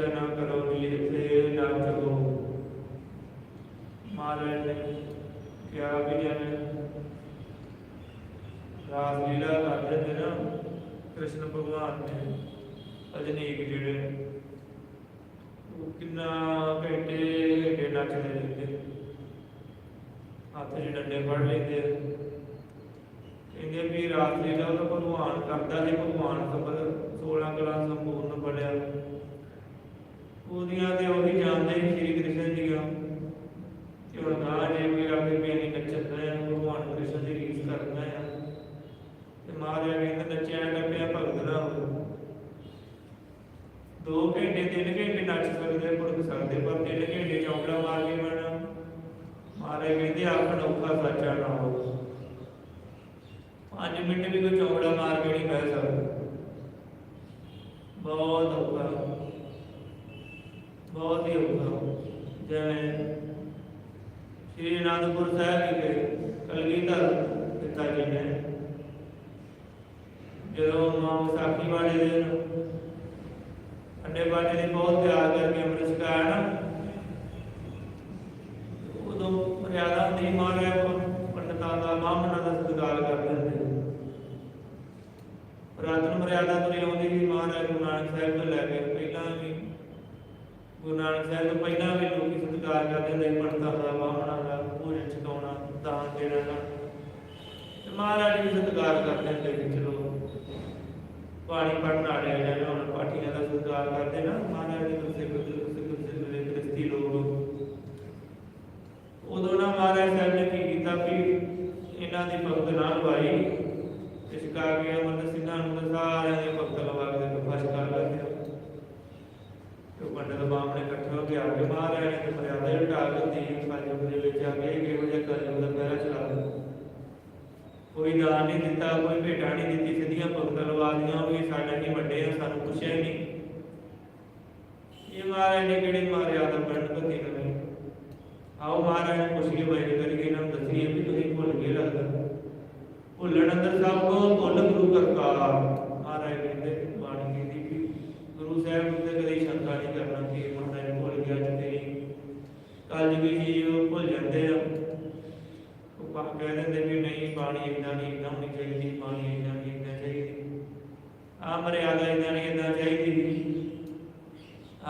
Krishna ਘੰਟੇ, ਤਿੰਨ ਘੰਟੇ ਨੱਚ ਸਕਦੇ ਕੁੜਕ ਸਕਦੇ ਪਰ 3 ਘੰਟੇ ਚੌਂਕੜਾ ਮਾਰ ਕੇ ਮਰਨਾ ਮਾਰੇ ਕਹਿੰਦੇ ਆਖਣ ਔਖਾ ਸੱਚਾ ਨਾ ਹੋ 5 ਮਿੰਟ ਵੀ ਕੋਈ ਚੌਂਕੜਾ ਮਾਰ ਕੇ ਨਹੀਂ ਪੈ ਸਕਦਾ। ਬਹੁਤ ਔਖਾ। ਬਹੁਤ ਹੀ ਔਖਾ। ਜਿਵੇਂ ਸ੍ਰੀ ਅਨੰਦਪੁਰ ਸਾਹਿਬ ਦੇ ਕਲਗੀਧਰ ਪਿਤਾ ਜੀ ਨੇ, ਜਦੋਂ ਮਾਂ ਸਾਖੀ ਵਾਲੇ ਦਿਨ ਅੰਡੇ ਬਾਟੇ ਨੇ ਬਹੁਤ ਪਿਆਰ ਕਰਕੇ ਅੰਮ੍ਰਿਤ ਛਕਾਇਆ ਉਦੋਂ ਮਰਿਆਦਾ ਨਹੀਂ ਮਾਰਿਆ ਪੰਡਤਾਂ ਦਾ ਬਾਹਮਣਾਂ ਦਾ ਸਤਿਕਾਰ ਕਰਦੇ ਹੁੰਦੇ ਰਾਤ ਮਰਿਆਦਾ ਤੁਰੇ ਆਉਂਦੀ ਵੀ ਮਹਾਰਾਜ ਗੁਰੂ ਨਾਨਕ ਸਾਹਿਬ ਤੋਂ ਲੈ ਕੇ। ਪਹਿਲਾਂ ਵੀ ਗੁਰੂ ਨਾਨਕ ਸਾਹਿਬ ਤੋਂ ਪਹਿਲਾਂ ਵੀ ਲੋਕੀ ਸਤਿਕਾਰ ਕਰਦੇ ਹੁੰਦੇ ਪੰਡਤਾਂ ਦਾ, ਬਾਹਮਣਾਂ ਦਾ, ਭੋਜਨ ਛਕਾਉਣਾ, ਦਾਨ ਦੇਣਾ ਤੇ ਮਹਾਰਾਜ ਵੀ ਸਤਿਕਾਰ ਕਰਦੇ ਹੁੰਦੇ ਚਲੋ। ਪਾਣੀ ਪੜਨ ਵਾਲੇ ਜਿਹੜੇ ਉਹਨਾਂ ਪਾਠੀਆਂ ਦਾ ਸੁਧਾਰ ਕਰਦੇ ਨਾ ਮਹਾਰਾਜ ਦੇ ਤੁਸੀਂ ਜਿਹੜੇ ਮਹਾਰਾਜ ਦਾ ਪੰਡ ਬਕੇ ਨਾ ਆਓ ਮਹਾਰਾਜ, ਪੁੱਛੀਏ ਬੈਠ ਕਰਕੇ ਨਾ ਦੱਸਣੀ ਵੀ ਤੁਸੀਂ ਭੁੱਲ ਗਏ ਲੱਗਦਾ। ਭੁੱਲਣ ਅੰਦਰ ਸਭ ਕੋ ਭੁੱਲ ਗੁਰੂ ਕਰਤਾਰ। ਮਹਾਰਾਜ ਕਹਿੰਦੇ, ਬਾਣੀ ਕਹਿੰਦੀ ਵੀ ਗੁਰੂ ਸਾਹਿਬ ਉੱਤੇ ਕਦੇ ਸ਼ੰਕਾ ਨਹੀਂ ਕਰਨਾ ਕਿ ਮੁੰਡਾ ਇਹ ਭੁੱਲ ਗਿਆ ਤੇ ਕੱਲ ਵੀ ਜੀ ਉਹ ਭੁੱਲ ਜਾਂਦੇ ਆ। ਉਹ ਪਾ ਕਹਿ ਦਿੰਦੇ ਵੀ ਨਹੀਂ, ਬਾਣੀ ਇਦਾਂ ਨਹੀਂ ਇਦਾਂ ਹੋਣੀ ਚਾਹੀਦੀ, ਬਾਣੀ ਇਦਾਂ ਨਹੀਂ ਇਦਾਂ ਚਾਹੀਦੀ। ਆ ਮਰਿਆਦਾ ਇਦਾਂ ਨਹੀਂ ਇਦਾਂ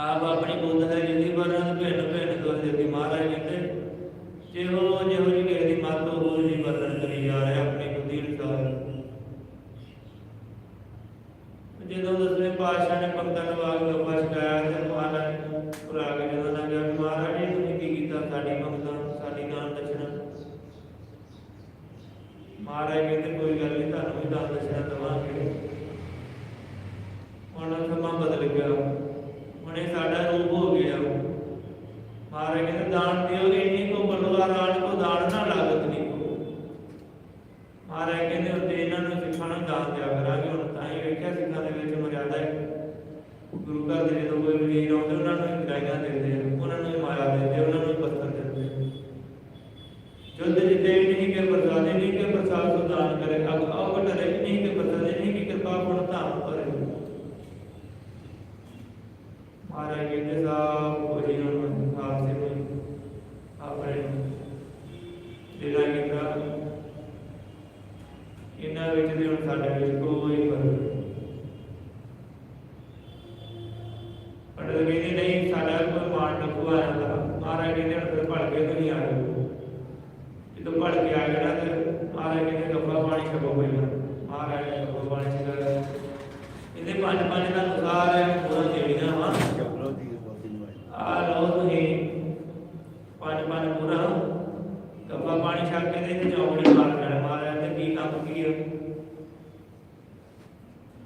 ਆਪ ਆਪਣੀ ਬੁੱਧ ਹੈ ਜਿੰਦੀ ਵਰਨ ਭਿੰਨ ਭਿੰਨ ਦੁਰ ਦੇ ਮਹਾਰਾਜ ਕਹਿੰਦੇ। ਜਿਹੋ ਜਿਹੋ ਜਿਹੀ ਕਿਸੇ ਦੀ ਮੱਤ ਉਹ ਜੀ ਵਰਣਨ ਕਰੀ ਜਾ ਰਿਹਾ ਆਪਣੀ ਬੁੱਧੀ ਅਨੁਸਾਰ। ਜਦੋਂ ਦਸਵੇਂ ਪਾਤਸ਼ਾਹ ਨੇ ਪੰਕਤਾਂ ਵਾਗ ਲੋਪਾ ਸ਼ਿਕਾਇਆ ਤੇ ਮਹਾਰਾਜ ਪੁਰਾ ਕੇ ਜਦੋਂ ਨਾ ਗਿਆ ਮਹਾਰਾਜ ਜੀ ਤੁਸੀਂ ਕੀ ਕੀਤਾ? ਸਾਡੀ ਪੰਕਤਾਂ ਸਾਡੀ ਦਾਨ ਦਸ਼ਨਾ ਮਹਾਰਾਜ ਕਹਿੰਦੇ, ਕੋਈ ਗੱਲ ਨਹੀਂ ਤੁਹਾਨੂੰ ਵੀ ਦਾਨ ਦਸ਼ਨਾ ਦੇਵਾਂਗੇ ਹੁਣ ਸਮਾਂ ਬਦਲ ਗਿਆ ਹੁਣ ਇਹ ਸਾਡਾ ਰੂਪ ਹੋ ਗਿਆ ਮਹਾਰਾਜ ਕਹਿੰਦੇ ਦਾਨ ਦਿਓ ਇੰਨੀ ਕੋ ਬਲਵਾ ਰਾਣ ਕੋ ਦਾਨ ਨਾ ਲਾਗਤ ਨਹੀਂ ਕੋ ਮਹਾਰਾਜ ਕਹਿੰਦੇ ਹੁਣ ਤੇ ਇਹਨਾਂ ਨੂੰ ਸਿੱਖਾਂ ਨੂੰ ਦਾਨ ਦਿਆ ਕਰਾਂਗੇ ਹੁਣ ਤਾਂ ਹੀ ਵੇਖਿਆ ਸਿੱਖਾਂ ਦੇ ਵਿੱਚ ਮਰਿਆਦਾ ਹੈ ਗੁਰੂ ਘਰ ਦੇ ਜਦੋਂ ਕੋਈ ਵੀਰ ਆਉਂਦੇ ਉਹਨਾਂ ਨੂੰ ਹੀ ਗਾਈਆਂ ਦਿੰਦੇ ਆ, ਉਹਨਾਂ ਨੂੰ ਹੀ ਮਾਇਆ ਦਿੰਦੇ ਆ, ਉਹਨਾਂ ਨੂੰ ਹੀ ਪੱਤਰ ਦਿੰਦੇ ਆ। ਜੁੱਧ ਜਿੱਤੇ ਨਹੀਂ ਕਿ ਪ੍ਰਸਾਦੇ ਨਹੀਂ ਕਿ ਪ੍ਰਸਾਦ ਤੋਂ ਦਾਨ ਕਰੇ ਅਬ ਆਪ ਡਰੇ ਨਹੀਂ ਕਿ ਪ੍ਰਸਾਦੇ ਨਹੀਂ ਕਿ ਕਿਰਪਾ ਗੁਣ ਧਾਮ ਕਰੇ ਮਹਾਰਾਜ ਕਹਿੰਦੇ ਸਾਹਿਬ ਕੋਈ ਨੂੰ ਖਾਸੇ ਨੂੰ ਆਪਣੇ ਜਿਹੜਾ ਕੀਤਾ ਇਹਨਾਂ ਵਿੱਚ ਤੇ ਹੁਣ ਸਾਡੇ ਵਿੱਚ ਕੋਈ ਫ਼ਰਕ ਨਹੀਂ ਪੰਡਤ ਕਹਿੰਦੇ ਨਹੀਂ ਸਾਡਾ ਕੋਈ ਮਾਣ ਨਕੂ ਆ ਜਾਂਦਾ ਮਹਾਰਾਜ ਕਹਿੰਦੇ ਹੁਣ ਫਿਰ ਭੜ ਕੇ ਤੁਸੀਂ ਆ ਜਾਓ ਜਦੋਂ ਭੜ ਕੇ ਆ ਗਿਆ ਤੇ ਮਹਾਰਾਜ ਕਹਿੰਦੇ ਗੱਫਾ ਪਾਣੀ ਛਕੋ ਪਹਿਲਾਂ ਮਹਾਰਾਜ ਨੇ ਗੱਫਾ ਪਾਣੀ ਛਕਾ ਇਹਦੇ ਪੰਜ ਪੰਜ ਦਾ ਅਨੁਸਾਰ ਹੈ ਪੂਰਾ ਦੇਣੀਆਂ ਵਾ ਆ ਲਓ ਤੁਸੀਂ ਪੰਜ ਪੰਜ ਪੂਰਾ ਗੱਫਾ ਪਾਣੀ ਛਕ ਕੇ ਤੇ ਚੌਂਕੜੀ ਮਾਰ ਲੈਣਾ ਮਹਾਰਾਜ ਨੇ ਕੀ ਕੰਮ ਕੀ ਹੈ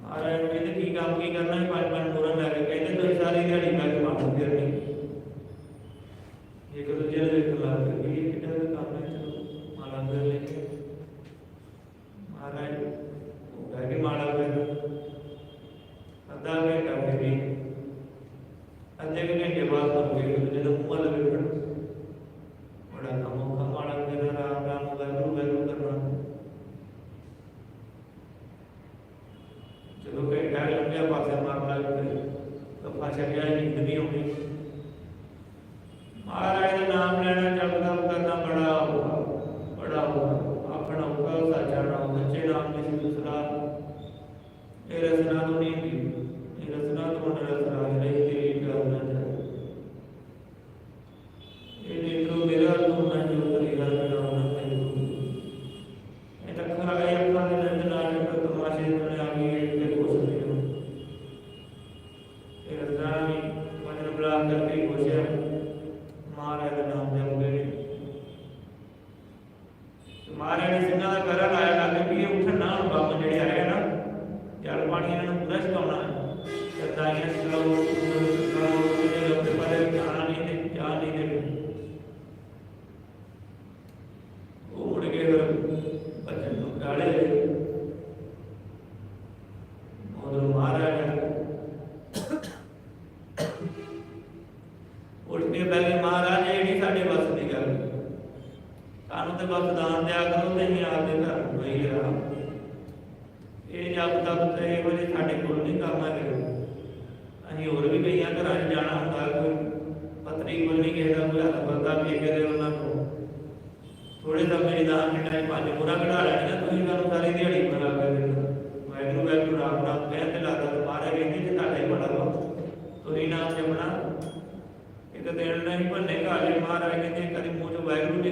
ਮਹਾਰਾਜ ਨੇ ਕਹਿੰਦੇ ਕੀ ਕੰਮ ਕੀ ਕਰਨਾ ਹੈ ਪੰਜ ਪੰਜ ਪੂਰਾ ਲੈ ਕੇ ਕਹਿੰਦੇ ਤੁਸੀਂ ਸਾਰੀ ਦਿਹਾੜੀ ਮੈਂ ਮਾਰ ਦਿੰਦੇ ਨਹੀਂ ਇੱਕ ਦੂਜੇ ਦੇ ਇੱਕ ਲਾ ਕੇ ਇਹ ਕਿਹੜਾ ਦਾ ਕੰਮ ਹੈ ਚਲੋ ਮਾਲਾ ਕਰ ਲੈ ਕੇ ਮਹਾਰਾਜ ਉਹ ਕਹਿ ਕੇ ਮਾਲਾ ਕਰ ਅੱਧਾ ਘੰਟਾ ਫਿਰ ਵੀ ਅੱਧੇ ਕੁ ਘੰਟੇ ਬਾਅਦ ਮੁੜ ਕੇ ਜਦੋਂ ਮੂੰਹ ਵੱਲ ਵੇਖਣ ਬੜਾ ਕੰਮ ਔਖਾ ਮਾਲਾ ਕਰਨਾ ਰਾਮ ਰਾਮ ਵੈਗੁਰੂ ਵੈਗੁਰੂ ਕਰਨਾ ਜਦੋਂ ਘੰਟਾ ਲੰਘਿਆ ਪਾਸੇ ਮਾਰਨ ਲੱਗ ਪਏ ਤਾਂ ਫਾਸ਼ਾ ਗਿਆ ਨੀਂਦ ਨਹੀਂ ਆਉਂਦੀ ਮਹਾਰਾਜ ਦਾ ਨਾਮ ਲੈਣਾ ਜਪਦਾ ਕਰਨਾ ਬੜਾ ਔਖਾ ਬੜਾ ਔਖਾ ਆਪਣਾ ਔਖਾ ਸਾਚਾ ਨਾਮ ਸੱਚੇ ਨਾਮ ਦੀ ਸੀ ਦੂਸਰਾ ਇਹ ਰਸਨਾ ਤੋਂ ਨਹੀਂ ਹੁੰਦੀ ਇਹ ਰਸਨਾ ਤੋਂ ਨਾ ਰਸਨਾ ਹੈ ਨਹੀਂ ਤੇਰੀ ਕਰਨਾ ਚਾਹੀਦਾ ਇਹ ਦੇਖੋ ਮੇਰਾ ਤੋਂ ਨਾ ਜੋ ਤੇਰਾ ਮੇਰਾ ਨਾ ਤੈਨੂੰ ਇਹ ਤਾਂ ਖਰਾ ਗਿਆ ਅੱਖਾਂ ਦੇ ਨੰਦ ਨਾਲ ਇੱਕ ਤਮਾਸ਼ੇ ਨਾਲ ਆ ਗਈ ਤੇ ਕੁਛ ਨਹੀਂ ਹੋ ਇਹ ਰਸਨਾ ਵੀ ਮਨ ਬਲਾ ਕਰਕੇ ਖੁਸ਼ਿਆ ਮਹਾਰਾਜ ਦਾ ਨਾਮ ਜਪ ਗਏ ਮਹਾਰਾਜ ਨੇ ਸਿੰਘਾਂ ਦਾ ਘਰ ਲਾਇਆ ਲੱਗ ਵੀ ਇਹ ਉੱਠਣ ਨਾ ਹੁਣ ਬੰਬ ਜਿਹੜੇ ਆਏ ਆ ਨਾ ਜਲ ਪਾਣੀ ਇਹਨਾਂ ਨੂੰ ਪੂਰਾ ਛਕਾਉਣਾ ਹੈ ਸਰਦਾਈਆਂ ਚਲਾਓ ਚਲਾਓ ਜਿਹੜੇ ਲੋਕ ਪਰ ਜਾਣਾ ਨਹੀਂ ਤੇ ਜਾ ਨਹੀਂ ਦੇ ਉਹ ਮੁੜ ਕੇ ਫਿਰ ਬੱਚਨ ਨੂੰ ਕਾਲੇ ਉਹਨੂੰ ਮਹਾਰਾਜ ਉੱਠ ਕੇ ਬਹਿ ਗਏ ਮਹਾਰਾਜ ਇਹ ਨਹੀਂ ਸਾਡੇ ਵੱਸ ਦੀ ਗੱਲ ਸਾਨੂੰ ਤੇ ਦਿਆ ਕਰੋ ਤੇ ਆਪਦੇ ਘਰ ਨੂੰ ਹੀ ਰਹਾ ਇਹ ਜਬ ਤੱਕ ਤੇ ਇਹੋ ਸਾਡੇ ਕੋਲ ਨਹੀਂ ਕਰਨਾ ਕਰੋ ਅਸੀਂ ਹੋਰ ਵੀ ਕਈਆਂ ਘਰਾਂ 'ਚ ਜਾਣਾ ਹੁੰਦਾ, ਕੋਈ ਪਤਨੀ ਕੋਲ ਨਹੀਂ ਕਿਸੇ ਦਾ ਕੋਈ ਬੰਦਾ ਵੀ ਦੇ ਉਹਨਾਂ ਨੂੰ ਥੋੜੇ ਸਮੇਂ ਦੀ ਦਾਨ ਦੇ ਟਾਈਮ ਪੰਜ ਪੂਰਾ ਕਢਾ ਲੈਣੀਆਂ, ਤੁਸੀਂ ਸਾਨੂੰ ਸਾਰੀ ਦਿਹਾੜੀ ਬਣਾ ਕੇ ਦੇਣਾ। ਵਾਹਿਗੁਰੂ ਵਾਹਿਗੁਰੂ, ਰਾਮ ਰਾਮ ਕਹਿ ਤੇ ਲਾਦਾ ਤੁਹਾਰੇ ਕਹਿੰਦੇ ਤੇ ਤੁਹਾਡਾ ਬੜਾ ਵਾ। ਤੁਸੀਂ ਨਾਮ ਜਪਣਾ ਇੱਕ ਦਿਨ ਨਹੀਂ ਭੰਨੇ ਘਾਲੇ ਮਹਾਰਾਜ ਕਹਿੰਦੇ ਕਦੀ ਮੂੰਹ ਚੋਂ ਵਾਹਿਗੁਰੂ ਜੀ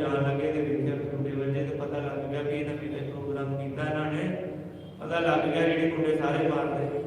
ਜਾਣ ਲੱਗੇ ਤੇ ਵੇਖਿਆ ਮੁੰਡੇ ਵੱਜੇ ਤੇ ਪਤਾ ਲੱਗ ਗਿਆ ਕਿ ਇਹਨਾਂ ਨੇ ਪ੍ਰੋਗਰਾਮ ਕੀਤਾ ਇਹਨਾਂ ਨੇ। ਪਤਾ ਲੱਗ ਗਿਆ ਜਿਹੜੇ ਮੁੰਡੇ ਸਾਰੇ ਮਾਰਦੇ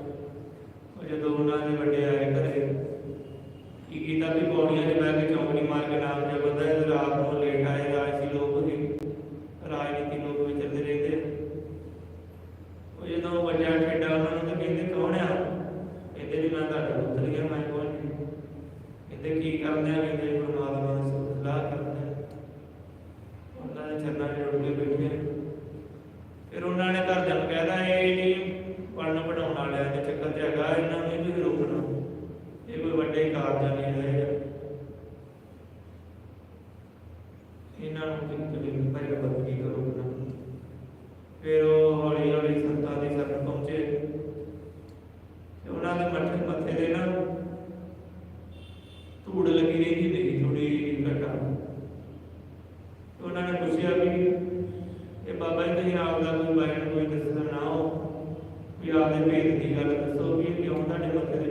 Soviet Union, the democratic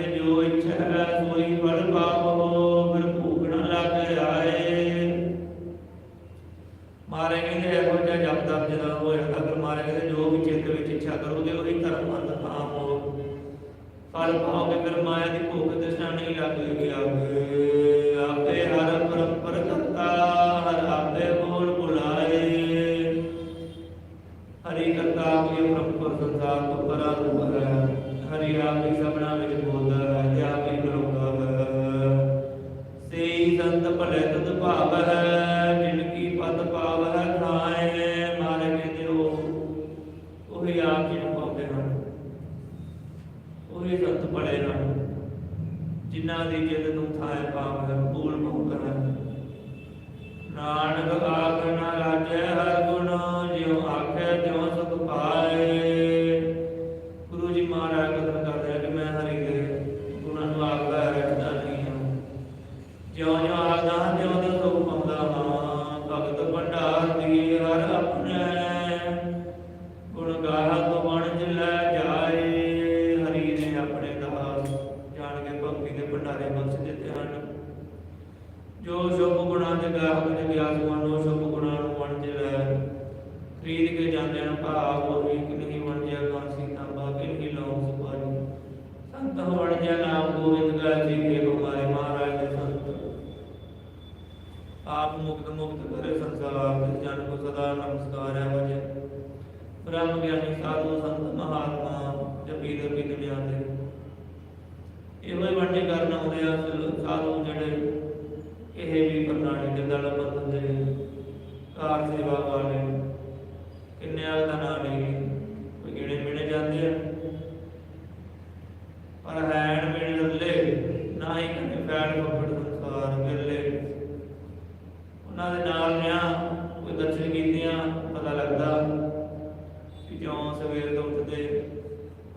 ਨਹੀਂ ਕਿੰਨਿਆਂ ਦਾ ਨਾਂ ਨਹੀਂ ਕੋਈ ਗਿਣੇ ਮਿਣੇ ਜਾਂਦੇ ਆ ਪਰ ਹੈਣ ਮਿਲ ਲੱਲੇ ਨਾ ਹੀ ਕਦੇ ਫੈਲ ਫੱਫੜ ਸੰਸਾਰ ਮਿਲੇ ਉਹਨਾਂ ਦੇ ਨਾਲ ਰਿਆਂ ਕੋਈ ਦਰਸ਼ਨ ਕੀਤੀਆਂ ਪਤਾ ਲੱਗਦਾ ਕਿ ਜਿਉਂ ਸਵੇਰ ਤੋਂ ਉੱਠਦੇ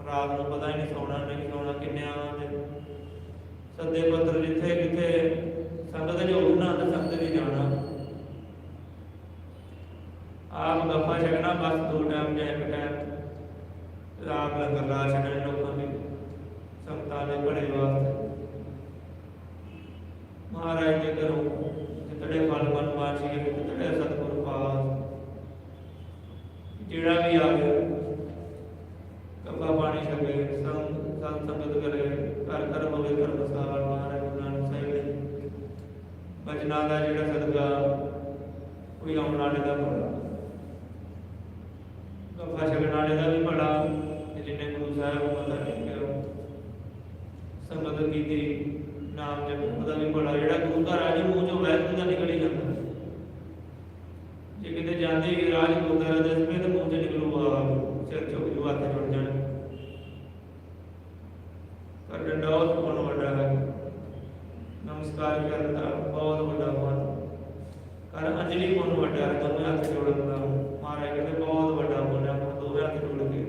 ਰਾਤ ਨੂੰ ਪਤਾ ਹੀ ਨਹੀਂ ਸੌਣਾ ਨਹੀਂ ਸੌਣਾ ਕਿੰਨਿਆਂ ਦੇ ਸੱਦੇ ਪੱਤਰ ਜਿੱਥੇ ਕਿੱਥੇ ਸੰਗਤ ਜੋ ਉੱਠਣਾ ਤੇ ਸੰਗਤ ਦੀ ਜਾਣਾ ਆਪ ਗੱਫਾ ਛਕਣਾ ਬਸ ਦੋ ਟਾਈਮ ਜਾਂ ਇੱਕ ਟਾਈਮ ਆਪ ਲੰਗਰ ਲਾ ਛਕਣੇ ਲੋਕਾਂ ਦੀ ਸੰਗਤਾਂ ਦੇ ਬੜੇ ਵਾਸਤੇ ਮਹਾਰਾਜ ਦੇ ਘਰੋਂ ਜਿਤੜੇ ਫਲ ਬਨ ਬਾਜੀ ਜਿਤੜੇ ਸਤਿਗੁਰ ਪਾਸ ਜਿਹੜਾ ਵੀ ਆਵੇ ਕੱਪਾ ਪਾਣੀ ਛਕੇ ਸੰਗ ਸੰਗ ਸੰਗਤ ਕਰੇ, ਘਰ ਘਰ ਹੋਵੇ ਧਰਮਸਾਲ ਮਹਾਰਾਜ ਗੁਰੂ ਨਾਨਕ ਸਾਹਿਬ ਦੇ ਬਚਨਾਂ ਦਾ ਜਿਹੜਾ ਸਦਕਾ, ਕੋਈ ਆਉਣ ਵਾਲੇ ਦਾ ਭਲਾ। ਕੱਪਾ ਛਕਣ ਵਾਲੇ ਦਾ ਵੀ ਭਲਾ, ਤੇ ਜਿੰਨੇ ਗੁਰੂ ਸਾਹਿਬ ਮਤਾ ਟੇਕਿਆ ਸੰਗਤ ਕੀਤੀ, ਨਾਮ ਜਪਣ ਉਹਦਾ ਵੀ ਭਲਾ। ਜਿਹੜਾ ਗੁਰੂ ਘਰ ਆ ਜੀ, ਮੂੰਹ ਚੋਂ ਵੈਸੇ ਦਾ ਨਿਕਲ ਹੀ ਜਾਂਦਾ। ਜੇ ਕਿਤੇ ਜਾਂਦੇ ਰਾਜ ਗੁਰਦਾਰਾ ਦੇ ਸਮੇਂ ਤੇ ਮੂੰਹ ਚ ਨਿਕਲੂਗਾ ਸਿਰ ਚੋਂ ਜੋ ਹੱਥ ਜੁੜ ਜਾਣ ਪਰ ਡੰਡੌਤ ਕੋਣ ਵੱਡਾ ਹੈ। ਨਮਸਕਾਰ ਕਰਨ ਦਾ ਬਹੁਤ ਵੱਡਾ ਮਨ ਕਰ ਅੰਜਲੀ ਕੋਣ ਵੱਡਾ ਹੈ, ਦੋਵੇਂ ਹੱਥ ਜੋੜਨ ਦਾ। ਮਹਾਰਾਜ ਕਹਿੰਦੇ ਬਹੁਤ ਵੱਡਾ ਪੁੰਨ ਹੈ ਦੋਵੇਂ ਹੱਥ ਜੋੜ ਕੇ।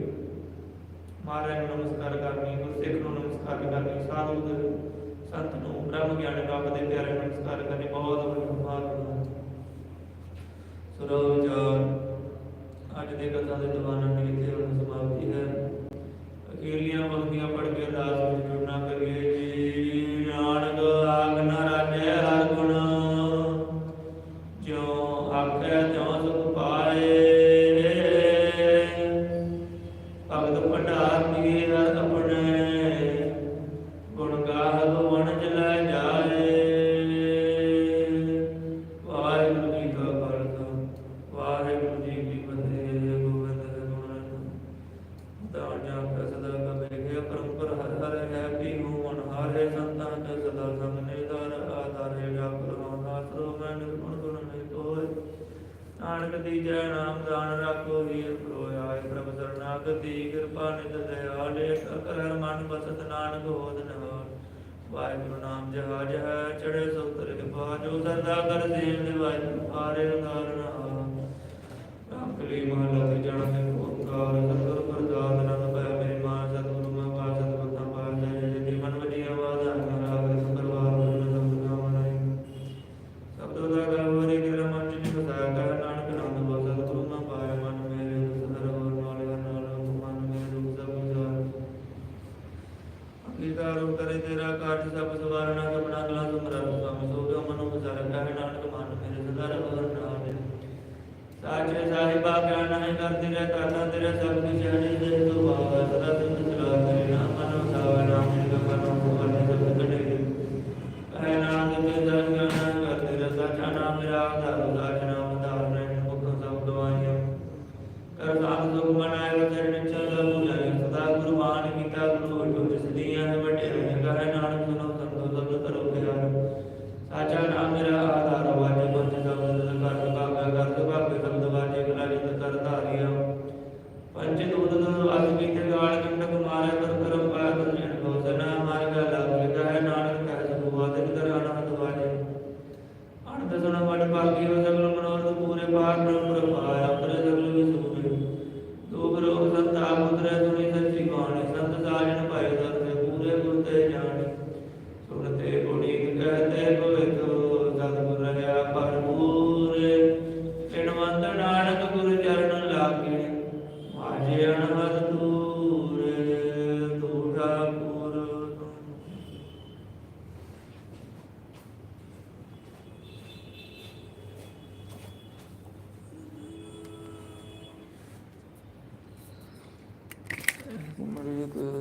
ਮਹਾਰਾਜ ਨੂੰ ਨਮਸਕਾਰ ਕਰਨੀ, ਗੁਰਸਿੱਖ ਨੂੰ ਨਮਸਕਾਰ ਕਰਨੀ, ਸਾਧੂ ਦੇ ਸੰਤ ਨੂੰ ਬ੍ਰਹਮ ਗਿਆਨੀ ਰੱਬ ਦੇ ਪਿਆਰੇ ਨੂੰ ਨਮਸਕਾਰ ਕਰਨੀ ਬਹੁਤ ਵੱਡਾ ਮਹਾਤਮਾ ਹੈ। ਸੁਰੋ ਅੱਜ ਦੇ ਕਥਾ ਦੇ ਦੀਵਾਨਾਂ ਦੀ ਜੈ ਨਾਮ ਦਾਨ ਰੱਖੋ ਵੀਰ ਪ੍ਰੋਇਆਏ ਪ੍ਰਭ ਸਰਨਾਗਤੀ ਕਿਰਪਾ ਨਿਤ ਦਇਆਲੇ ਅਕਰ ਹਰ ਮਨ ਬਸਤ ਨਾਨਕ ਹੋਦ ਨਹਾਰ ਵਾਹਿਗੁਰੂ ਨਾਮ ਜਹਾਜ ਹੈ ਚੜੇ ਸੁਤਰ ਕਿਰਪਾ ਜੋ ਸਰਦਾ ਕਰ ਸੇਵ ਨਿਵਾਜ ਆਰੇ ਉਦਾਰਨਾ ਰਾਮ ਕਲੀ ਮਹਲਾ ਤੇ ਜਣ ਦੇ ਓੰਕਾਰ ਸਤਿਗੁਰ ਕਰੇ ਤੇਰਾ ਕਾਠ ਸਭ ਸਵਾਰਣਾ ਕਪੜਾ ਗਲਾ ਤੁਮਰਾ ਸੁਆਮੀ ਸੋ ਜੋ ਮਨੋ ਵਿਚਾਰ ਕਹੇ ਨਾਨਕ ਮਨ, ਮੇਰੇ ਸਦਾ ਰਵਰ ਨਾਮ ਸਾਚੇ ਸਾਹਿਬਾ ਗਿਆਨ ਹੈ ਕਰਦੇ ਰਹਿ ਕਰਦਾ ਤੇਰੇ ਸਭ ਕੁਝ ਹਣੀ ਦੇ ਤੋ ਬਾਬਾ ਸਦਾ ਤੁਮ ਚਲਾ ਕਰੇ। ਨਾਮ ਮਨੋ ਸਾਵਾ ਨਾਮ ਕਪੜਾ ਮੋਹਨ